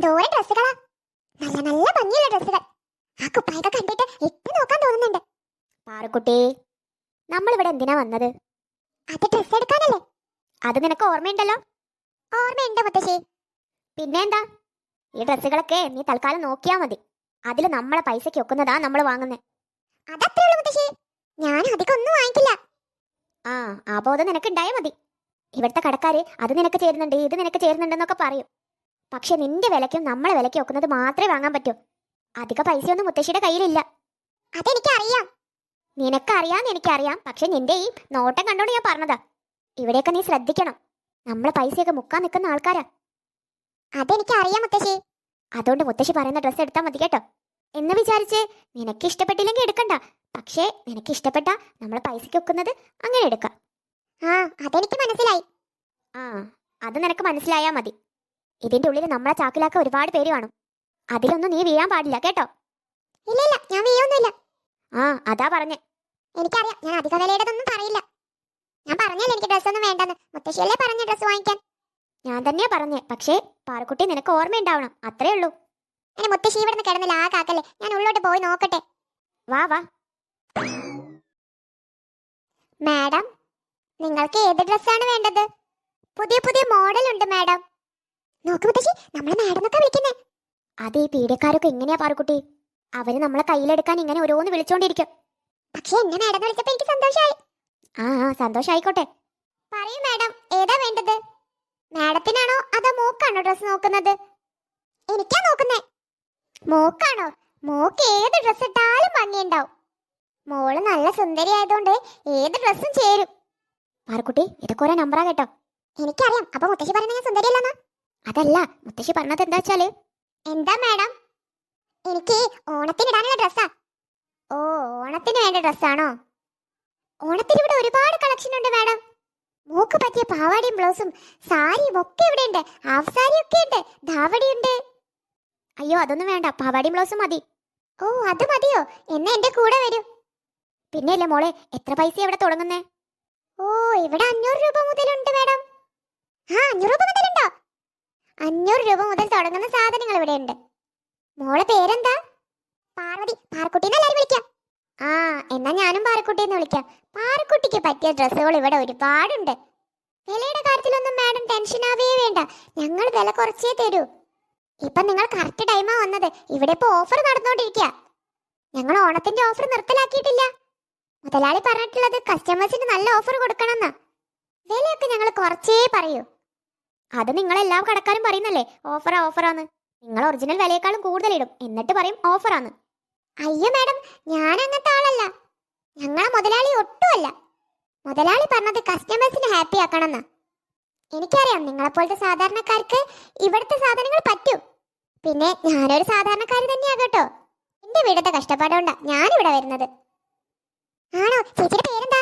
എന്തോരം ഡ്രസ്സുകളാ. നല്ല നല്ല ഭംഗിയുള്ള ഡ്രസ്സുകൾ. ആ കുപ്പായൊക്കെ കണ്ടിട്ട് ഇട്ട് നോക്കാൻ തോന്നുന്നുണ്ട്. പാറുക്കുട്ടി നമ്മൾ ഇവിടെ എന്തിനാ വന്നത്? അത് ഡ്രസ്സ് എടുക്കാനല്ലേ. അത് നിനക്ക് ഓർമ്മയുണ്ടല്ലോ? ഓർമ്മയുണ്ട് മുത്തശ്ശി. പിന്നെന്താ? ഈ ഡ്രസ്സുകളൊക്കെ നീ തൽക്കാലം നോക്കിയാ മതി. അതിൽ നമ്മളെ പൈസയ്ക്ക് ഒക്കുന്നതാ നമ്മൾ വാങ്ങുന്നത് അതത്രേ ഉള്ളൂ മുത്തശ്ശി. ഞാൻ അധികം ഒന്നും വാങ്ങിക്കില്ല. ആ ആ ബോധം നിനക്ക് ഉണ്ടായാൽ മതി. ഇവിടുത്തെ കടക്കാര് അത് നിനക്ക് ചേരുന്നുണ്ട് ഇത് നിനക്ക് ചേരുന്നുണ്ടെന്നൊക്കെ പറയും. പക്ഷെ നിന്റെ വിലയ്ക്കും നമ്മളെ വിലയ്ക്കും ഒക്കുന്നത് മാത്രമേ വാങ്ങാൻ പറ്റൂ. അധിക പൈസയൊന്നും മുത്തശ്ശിയുടെ കയ്യിലില്ല. അതെനിക്കറിയാം. നിനക്കറിയാന്ന് എനിക്കറിയാം. പക്ഷെ നിന്റെ ഈ നോട്ടം കണ്ടോണ്ട് ഞാൻ പറഞ്ഞതാ. ഇവിടെയൊക്കെ നീ ശ്രദ്ധിക്കണം. നമ്മളെ പൈസയൊക്കെ മുക്കാൻ നിൽക്കുന്ന ആൾക്കാരാ. അതെനിക്കറിയാം മുത്തശ്ശി. അതുകൊണ്ട് മുത്തശ്ശി പറയുന്ന ഡ്രസ്സ് എടുത്താൽ മതി കേട്ടോ. എന്ന് വിചാരിച്ച് നിനക്ക് ഇഷ്ടപ്പെട്ടില്ലെങ്കിൽ എടുക്കണ്ട. പക്ഷേ നിനക്ക് ഇഷ്ടപ്പെട്ട നമ്മളെ പൈസയ്ക്ക് ഒക്കുന്നത് അങ്ങനെ എടുക്കാം. ആ അതെനിക്ക് മനസ്സിലായി. ആ അത് നിനക്ക് മനസ്സിലായാൽ മതി. ഇതിന്റെ ഉള്ളിൽ നമ്മളെ ചാക്കിലാക്ക ഒരുപാട് പേര് കാണും. അതിലൊന്നും നീ വീഴാൻ പാടില്ല കേട്ടോ? ഇല്ല ഇല്ല ഞാൻ വീഴൊന്നുമില്ല. ആ അതാ പറഞ്ഞേ. എനിക്കറിയാം ഞാൻ അധിക വിലയുടേതൊന്നും പറയില്ല. ഞാൻ പറഞ്ഞല്ലേ എനിക്ക് ഡ്രസ്സ് ഒന്നും വേണ്ടെന്ന്. മുത്തശ്ശിയല്ലേ പറഞ്ഞ ഡ്രസ്സ് വാങ്ങിക്കാൻ? ഞാൻ തന്നെയാ പറഞ്ഞേ. പക്ഷേ പാറക്കുട്ടി നിനക്ക് ഓർമ്മയുണ്ടാവണം. അത്രേ ഉള്ളൂ. എന്നെ മുത്തശ്ശി ഇവിടുന്ന് ആ കാക്കല്ലേ. ഞാൻ ഉള്ളോട്ട് പോയി നോക്കട്ടെ. വാ വാ. മാഡം നിങ്ങൾക്ക് ഏത് ഡ്രസ്സാണ് വേണ്ടത്? പുതിയ പുതിയ മോഡൽ ഉണ്ട് മാഡം. നോക്ക് മുത്തശ്ശി നമ്മളെ മാഡം ഒക്കെ വിളിക്കുന്നേ. അത് ഈ പീഡിയക്കാരൊക്കെ എങ്ങനെയാ പാറക്കുട്ടി. അവർ നമ്മളെ കയ്യിലെടുക്കാൻ ഇങ്ങനെ ഓരോന്ന് വിളിച്ചോണ്ടിരിക്കും. പക്ഷെ എന്നെ മാഡം വിളിച്ചപ്പോ എനിക്ക് സന്തോഷമായി ആ ആ സന്തോഷായിക്കോട്ടെ. പറയൂ മാഡം ഏതാ വേണ്ടത്? മാഡത്തിനാണോ അതോ മോക്കാണോ ഡ്രസ് നോക്കുന്നത്? എനിക്കാ നോക്കുന്നേ. മോക്കാണോ? മോക്ക് ഏത് ഡ്രസ് ഇട്ടാലും ഭംഗിയുണ്ടാവും. മോൾ നല്ല സുന്ദരി ആയതുകൊണ്ട് ഏത് ഡ്രസ്സും ചേരും. പാറക്കുട്ടി ഇതൊക്കെ ഓരോ നമ്പറാ കേട്ടോ. എനിക്കറിയാം. അപ്പൊ മുത്തശ്ശി പറയുന്ന ഞാൻ സുന്ദരിയല്ലെന്നാ? അതല്ല മുത്തശ്ശി പറഞ്ഞത് എന്താ വെച്ചാൽ? എന്താ മാഡം? എനിക്ക് ഓണത്തിന് ഇടാനുള്ള ഡ്രസ്സാ. ഓ ഓണത്തിന് വേണ്ട ഡ്രസ്സാണോ? ഓണത്തിന് ഇവിടെ ഒരുപാട് കളക്ഷൻ ഉണ്ട് മാഡം. മൂക്ക് പറ്റിയ പാവാടിയും ബ്ലൗസും സാരിയും ഒക്കെ ഇവിടെ ഉണ്ട്. ഹാഫ് സാരി ഒക്കെ ഉണ്ട്. ധാവടി ഉണ്ട്. അയ്യോ അതൊന്നും വേണ്ട. പാവാടിയും ബ്ലൗസും മതി. ഓ അത് മതിയോ? എന്നെ എന്റെ കൂടെ വരൂ. പിന്നെ അല്ലേ മോളെ എത്ര പൈസ ഇവിടെ തുടങ്ങുന്നേ? ഓ ഇവിടെ അഞ്ഞൂറ് രൂപ മുതലുണ്ട് മാഡം. ആ അഞ്ഞൂറ് രൂപ മുതലുണ്ടോ? അഞ്ഞൂറ് രൂപ മുതൽ തുടങ്ങുന്ന സാധനങ്ങൾ ഇവിടെ ഉണ്ട് മോളെ പേരെന്താ? പാർവതി. പാറക്കുട്ടി എല്ലാരും വിളിക്കാം. ആ എന്നാ ഞാനും പാറക്കുട്ടി എന്ന് വിളിക്കാം. പാറക്കുട്ടിക്ക് പറ്റിയ ഡ്രസ്സുകൾ ഇവിടെ ഒരുപാടുണ്ട്. വിലയുടെ കാര്യത്തിലൊന്നും മാഡം ടെൻഷൻ ആവേ വേണ്ട. ഞങ്ങൾ വില കുറച്ചേ തരൂ. ഇപ്പൊ നിങ്ങൾ കറക്റ്റ് ടൈമാ വന്നത്. ഇവിടെ ഇപ്പൊ ഓഫർ നടന്നുകൊണ്ടിരിക്കുക ഞങ്ങൾ ഓണത്തിന്റെ ഓഫർ നിർത്തലാക്കിയിട്ടില്ല. മുതലാളി പറഞ്ഞിട്ടുള്ളത് കസ്റ്റമേഴ്സിന് നല്ല ഓഫർ കൊടുക്കണമെന്നാ. വിലയൊക്കെ ഞങ്ങൾ കുറച്ചേ പറയൂ. അത് നിങ്ങളെല്ലാ കടക്കാരും പറയുന്നല്ലേ? ഓഫറാ ഓഫറാന്ന്. നിങ്ങൾ ഒറിജിനൽ വിലയേക്കാളും കൂടുതൽ ഇടും എന്നിട്ട് പറയും ഓഫറാന്ന്. അയ്യോ മാഡം ഞാൻ അങ്ങനത്തെ ആളല്ല. ഞങ്ങളെ മുതലാളി ഒട്ടുമല്ല. മുതലാളി പറഞ്ഞത് കസ്റ്റമേഴ്സിനെ ഹാപ്പി ആക്കണമെന്നാ. എനിക്കറിയാം നിങ്ങളെപ്പോലത്തെ സാധാരണക്കാർക്ക് ഇവിടുത്തെ സാധനങ്ങൾ പറ്റൂ. പിന്നെ ഞാനൊരു സാധാരണക്കാരി തന്നെയാ കേട്ടോ. എന്റെ വീടത്തെ കഷ്ടപ്പാടുകൊണ്ടാ ഞാനിവിടെ വരുന്നത്. ആണോ? ചേച്ചിയുടെ പേരെന്താ?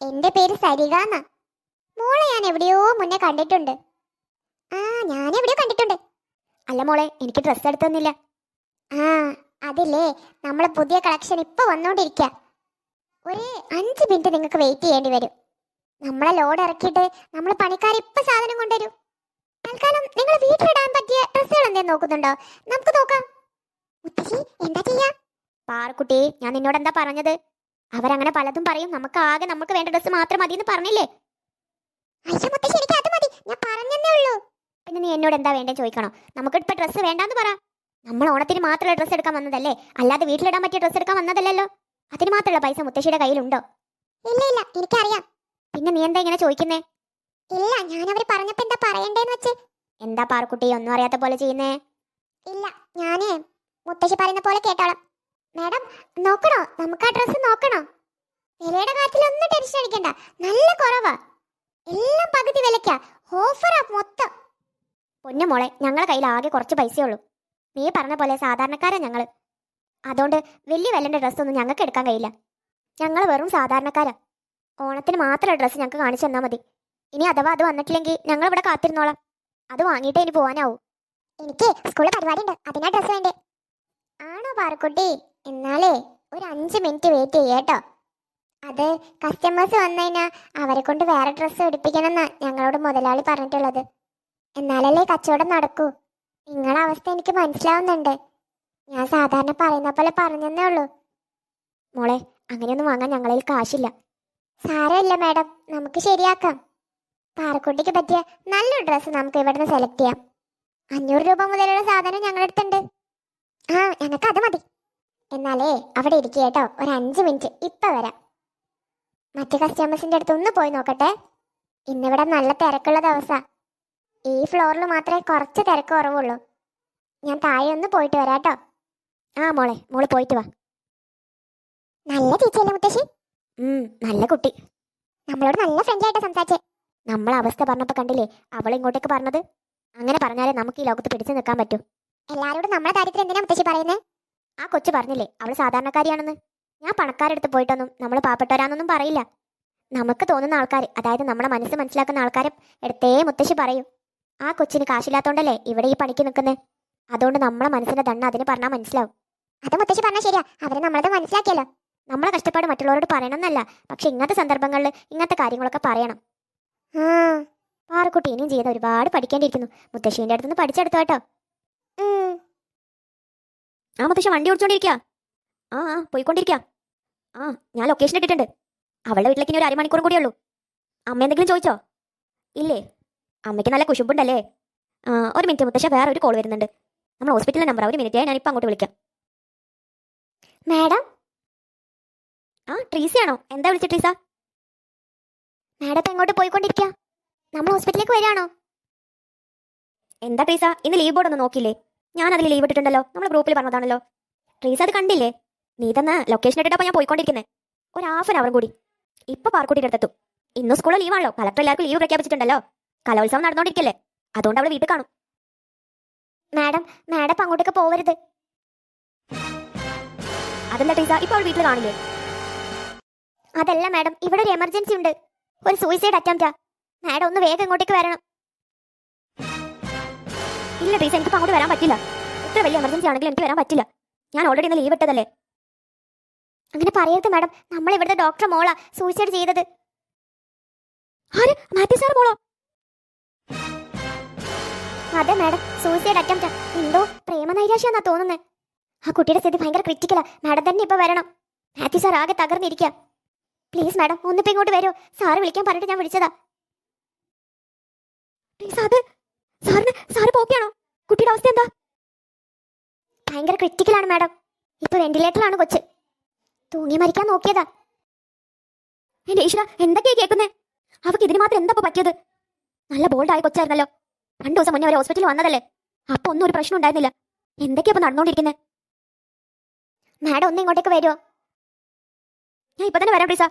എന്റെ പേര് സരിക എന്നാ മോളെ ഞാൻ എവിടെയോ മുന്നേ കണ്ടിട്ടുണ്ട്. ആ ഞാൻ എവിടെയോ കണ്ടിട്ടുണ്ട്. അല്ല മോളെ എനിക്ക് ഡ്രസ്സ് എടുത്തൊന്നില്ല ആ അതില്ലേ നമ്മളെ പുതിയ കളക്ഷൻ ഇപ്പൊ വന്നോണ്ടിരിക്ക. ഒരു അഞ്ച് മിനിറ്റ് നിങ്ങൾക്ക് വെയിറ്റ് ചെയ്യേണ്ടി വരും. നമ്മളെ ലോഡ് ഇറക്കിയിട്ട് നമ്മൾ പണിക്കാർ ഇപ്പൊ സാധനം കൊണ്ടുവരും. തൽക്കാലം നിങ്ങൾ വീട്ടിലിടാൻ പറ്റിയ ഡ്രസ്സുകൾ എന്തേലും നോക്കുന്നുണ്ടോ? നമുക്ക് നോക്കാം. എന്താ ചെയ്യാ? പാറക്കുട്ടി ഞാൻ നിന്നോട് എന്താ പറഞ്ഞത്? അവരങ്ങനെ പലതും പറയും. നമുക്ക് ആകെ നമുക്ക് വേണ്ട ഡ്രസ്സ് മാത്രം മതി എന്ന് പറഞ്ഞില്ലേ? അയ്യോ മുത്തശ്ശി എനിക്ക് അത് മതി. ഞാൻ പറഞ്ഞതേ ഉള്ളൂ. പിന്നെ നീ എന്നോട് എന്താ വേണ്ടേ ചോദിക്കണോ? നമുക്ക് ഇപ്പൊ ഡ്രസ്സ് വേണ്ടാന്ന് പറ. നമ്മൾ ഓണത്തിന് മാത്രമുള്ള ഡ്രസ്സ് എടുക്കാൻ വന്നതല്ലേ? അല്ലാതെ വീട്ടിലിടാൻ പറ്റിയ ഡ്രസ്സ് എടുക്കാൻ വന്നതല്ലല്ലോ. അതിന് മാത്രമുള്ള പൈസ മുത്തശ്ശിയുടെ കയ്യിലുണ്ടോ? ഇല്ല ഇല്ല. എനിക്കറിയാം. പിന്നെ നീ എന്താ ഇങ്ങനെ ചോദിക്കുന്നേ? ഇല്ല ഞാൻ അവർ പറഞ്ഞപ്പോ എന്താ പറയണ്ടേന്ന് വെച്ച്? എന്താ പാർക്കുട്ടി ഒന്നും അറിയാത്ത പോലെ ചെയ്യുന്നേ? ഇല്ല ഞാനേ മുത്തശ്ശി പറയുന്ന പോലെ കേട്ടോളാം. മാഡം നോക്കണോ? നമുക്ക് ആ ഡ്രസ്സ് നോക്കണോ? വിലയുടെ കാര്യത്തിൽ ഒന്നും ടെൻഷൻ അടിക്കണ്ട. നല്ല കുറവാ. എല്ലാം പകുതി വിലക്കാ ഓഫറാ മൊത്തം. പൊന്നു മോളെ ഞങ്ങളെ കയ്യിൽ ആകെ കുറച്ച് പൈസയുള്ളൂ നീ പറഞ്ഞ പോലെ സാധാരണക്കാരാ ഞങ്ങൾ അതുകൊണ്ട് വലിയ വിലന്റെ ഡ്രസ്സൊന്നും ഞങ്ങൾക്ക് എടുക്കാൻ കഴിയില്ല. ഞങ്ങൾ വെറും സാധാരണക്കാരാ. ഓണത്തിന് മാത്രം ഡ്രസ്സ് ഞങ്ങൾക്ക് കാണിച്ചു തന്നാൽ മതി. ഇനി അഥവാ അത് വന്നിട്ടില്ലെങ്കിൽ ഞങ്ങൾ ഇവിടെ കാത്തിരുന്നോളാം. അത് വാങ്ങിയിട്ടേ ഇനി പോകാനാവൂ എനിക്ക് സ്കൂളിൽ പരിപാടി ഉണ്ട് അതിനാ ഡ്രസ്സ് വേണ്ടേ? ആണോ പാറക്കുട്ടി? എന്നാലേ ഒരു അഞ്ച് മിനിറ്റ് വെയിറ്റ് ചെയ്യട്ടോ അത് കസ്റ്റമേഴ്സ് വന്നു കഴിഞ്ഞാൽ അവരെ കൊണ്ട് വേറെ ഡ്രസ്സ് എടുപ്പിക്കണമെന്നാണ് ഞങ്ങളോട് മുതലാളി പറഞ്ഞിട്ടുള്ളത്. എന്നാലല്ലേ കച്ചവടം നടക്കൂ? നിങ്ങളുടെ അവസ്ഥ എനിക്ക് മനസ്സിലാവുന്നുണ്ട്. ഞാൻ സാധാരണ പറയുന്ന പോലെ പറഞ്ഞെന്നേ ഉള്ളൂ. മോളെ അങ്ങനെയൊന്നും വാങ്ങാൻ ഞങ്ങളിൽ കാശില്ല. സാരമില്ല മാഡം നമുക്ക് ശരിയാക്കാം. പാറക്കുട്ടിക്ക് പറ്റിയ നല്ലൊരു ഡ്രസ്സ് നമുക്ക് ഇവിടുന്ന് സെലക്ട് ചെയ്യാം. അഞ്ഞൂറ് രൂപ മുതലുള്ള സാധനം ഞങ്ങളുടെ അടുത്തുണ്ട്. ആ ഞങ്ങൾക്ക് അത് മതി. എന്നാലേ അവിടെ ഇരിക്കുക കേട്ടോ. ഒരു അഞ്ച് മിനിറ്റ്. ഇപ്പൊ വരാം. മറ്റു കസ്റ്റമേഴ്സിന്റെ അടുത്ത് ഒന്ന് പോയി നോക്കട്ടെ. ഇന്നിവിടെ നല്ല തിരക്കുള്ള ദിവസാ. ഈ ഫ്ലോറിൽ മാത്രമേ കുറച്ച് തിരക്ക് കുറവുള്ളൂ. ഞാൻ താഴെ ഒന്ന് പോയിട്ട് വരാം കേട്ടോ. ആ മോളെ മോൾ പോയിട്ട് വാ. നല്ല ചേച്ചിയല്ലേ മുത്തശ്ശി? നല്ല കുട്ടി. നമ്മളോട് നല്ല ഫ്രണ്ട്ലി ആയിട്ട് സംസാരിച്ചേ. നമ്മളെ അവസ്ഥ പറഞ്ഞപ്പോൾ കണ്ടില്ലേ അവൾ ഇങ്ങോട്ടേക്ക് പറഞ്ഞത്? അങ്ങനെ പറഞ്ഞാലേ നമുക്ക് ഈ ലോകത്ത് പിടിച്ചു നിൽക്കാൻ പറ്റൂ. എല്ലാരോടും നമ്മളെ കാര്യത്തിൽ എന്തിനാ മുത്തശ്ശി പറയുന്നേ? ആ കൊച്ചു പറഞ്ഞില്ലേ അവൾ സാധാരണക്കാരിയാണെന്ന്. ഞാൻ പണക്കാരെടുത്ത് പോയിട്ടൊന്നും നമ്മൾ പാപ്പെട്ടവരാണെന്നൊന്നും പറയില്ല. നമുക്ക് തോന്നുന്ന ആൾക്കാർ അതായത് നമ്മളെ മനസ്സ് മനസ്സിലാക്കുന്ന ആൾക്കാരെ എടുത്തേ മുത്തശ്ശി പറയൂ. ആ കൊച്ചിന് കാശില്ലാത്തോണ്ടല്ലേ ഇവിടെ ഈ പണിക്ക് നിൽക്കുന്നത് അതുകൊണ്ട് നമ്മളെ മനസ്സിന്റെ ദണ്ണ അതിന് പറഞ്ഞാൽ മനസ്സിലാവും. അത് മുത്തശ്ശി പറഞ്ഞാൽ ശരിയാ. അവരെ നമ്മളത് മനസ്സിലാക്കിയല്ലോ. നമ്മളെ കഷ്ടപ്പാട് മറ്റുള്ളവരോട് പറയണമെന്നല്ല പക്ഷെ ഇങ്ങനത്തെ സന്ദർഭങ്ങളിൽ ഇങ്ങനത്തെ കാര്യങ്ങളൊക്കെ പറയണം. പാറക്കുട്ടി ഇനിയും ചെയ്ത് ഒരുപാട് പഠിക്കേണ്ടിയിരിക്കുന്നു. മുത്തശ്ശീന്റെ അടുത്തുനിന്ന് പഠിച്ചെടുത്തു കേട്ടോ. ആ മുത്തശ്ശി വണ്ടി ഓടിച്ചോണ്ടിരിക്കുക ആ ആ പോയിക്കൊണ്ടിരിക്കുക ആ ഞാൻ ലൊക്കേഷൻ ഇട്ടിട്ടുണ്ട്. അവളുടെ വീട്ടിലേക്ക് ഇനി ഒരു അരമണിക്കൂറും കൂടിയുള്ളൂ അമ്മ എന്തെങ്കിലും ചോദിച്ചോ? ഇല്ലേ? അമ്മയ്ക്ക് നല്ല കുശുമ്പുണ്ടല്ലേ? ഒരു മിനിറ്റ് മുത്തശ്ശ വേറെ ഒരു കോൾ വരുന്നുണ്ട് നമ്മൾ ഹോസ്പിറ്റലിലെ നമ്പർ ഒരു മിനിറ്റ് ഞാനിപ്പോൾ അങ്ങോട്ട് വിളിക്കാം. മാഡം? ആ ട്രീസയാണോ? എന്താ വിളിച്ചത് ട്രീസ? മാഡം ഇപ്പൊ എങ്ങോട്ട് പോയിക്കൊണ്ടിരിക്കുക നമ്മൾ ഹോസ്പിറ്റലിലേക്ക് വരികയാണോ? എന്താ ട്രീസ? ഇന്ന് ലീവ് ബോർഡ് ഒന്ന് നോക്കിയില്ലേ? ഞാൻ അതിൽ ലീവ് ഇട്ടിട്ടുണ്ടല്ലോ നമ്മൾ ഗ്രൂപ്പിൽ പറഞ്ഞതാണല്ലോ. ട്രീസ അത് കണ്ടില്ലേ? നീ തന്നെ ലൊക്കേഷൻ ഇട്ടിട്ടപ്പോൾ ഞാൻ പോയിക്കൊണ്ടിരിക്കുന്നത് ഒരു ഹാഫ് ആൻ അവറും കൂടി. ഇപ്പൊ പാർക്കുട്ടിയുടെ അടുത്തെത്തും. ഇന്ന് സ്കൂളിൽ ലീവാണല്ലോ. കളക്ടർ എല്ലാവർക്കും ലീവ് പ്രഖ്യാപിച്ചിട്ടുണ്ടല്ലോ. കലോത്സവം നടന്നുകൊണ്ടിരിക്കല്ലേ അതുകൊണ്ട് അവൾ വീട്ടിൽ കാണും. മാഡം മാഡം അങ്ങോട്ടേക്ക് പോവരുത്. അതെന്താ ടീച്ചർ? ഇപ്പൊ അവൾ വീട്ടിൽ കാണില്ലേ? അതല്ല മാഡം ഇവിടെ ഒരു എമർജൻസി ഉണ്ട്. ഒരു സൂയിസൈഡ് അറ്റംപ്റ്റാ മാഡം ഒന്ന് വേഗം ഇങ്ങോട്ടേക്ക് വരണം. ഇല്ല ടീച്ചർ എനിക്ക് അങ്ങോട്ട് വരാൻ പറ്റില്ല. ഇത്ര വലിയ എമർജൻസി ആണെങ്കിൽ എനിക്ക് വരാൻ പറ്റില്ല. ഞാൻ ഓൾറെഡി ഇന്ന് ലീവ് ഇട്ടതല്ലേ? അങ്ങനെ പറയരുത് മാഡം. നമ്മൾ ഇവിടുത്തെ ഡോക്ടർ മോളാ സൂയിസൈഡ് ചെയ്തത്. ആര്? മാത്യു സാർ മോളോ? അതെ മാഡം. സൂയിസൈഡ് അറ്റംപ്റ്റ് എന്തോ പ്രേമനൈരാശ്യാന്നാ തോന്നുന്നത് ആ കുട്ടിയുടെ സ്ഥിതി ഭയങ്കര ക്രിറ്റിക്കലാ മാഡം തന്നെ ഇപ്പൊ വരണം. മാത്യു സാർ ആകെ തകർന്നിരിക്കുക പ്ലീസ് മാഡം ഒന്നിപ്പോ ഇങ്ങോട്ട് വരുമോ സാറ് വിളിക്കാൻ പറഞ്ഞിട്ട് ഞാൻ വിളിച്ചതാ. സാറ് പോക്കിയാണോ കുട്ടിയുടെ അവസ്ഥ എന്താ? ഭയങ്കര ക്രിറ്റിക്കലാണ് മാഡം. ഇപ്പൊ വെന്റിലേറ്ററിലാണ് കൊച്ച്. തൂങ്ങി മരിക്കാൻ നോക്കിയതാ. എന്റെ ഈശ്വര എന്തൊക്കെയാ കേൾക്കുന്നേ? അവക്ക് ഇതിന് മാത്രം എന്താ പറ്റിയത്? നല്ല ബോൾഡായ കൊച്ചായിരുന്നല്ലോ. രണ്ടു ദിവസം മുന്നേ അവർ ഹോസ്പിറ്റലിൽ വന്നതല്ലേ? അപ്പൊ ഒന്നും ഒരു പ്രശ്നം ഉണ്ടായിരുന്നില്ല. എന്തൊക്കെയാ ഇപ്പൊ നടന്നുകൊണ്ടിരിക്കുന്നത് മാഡം ഒന്ന് ഇങ്ങോട്ടേക്ക് വരുമോ ഞാൻ ഇപ്പൊ തന്നെ വരാം പ്ലീസ.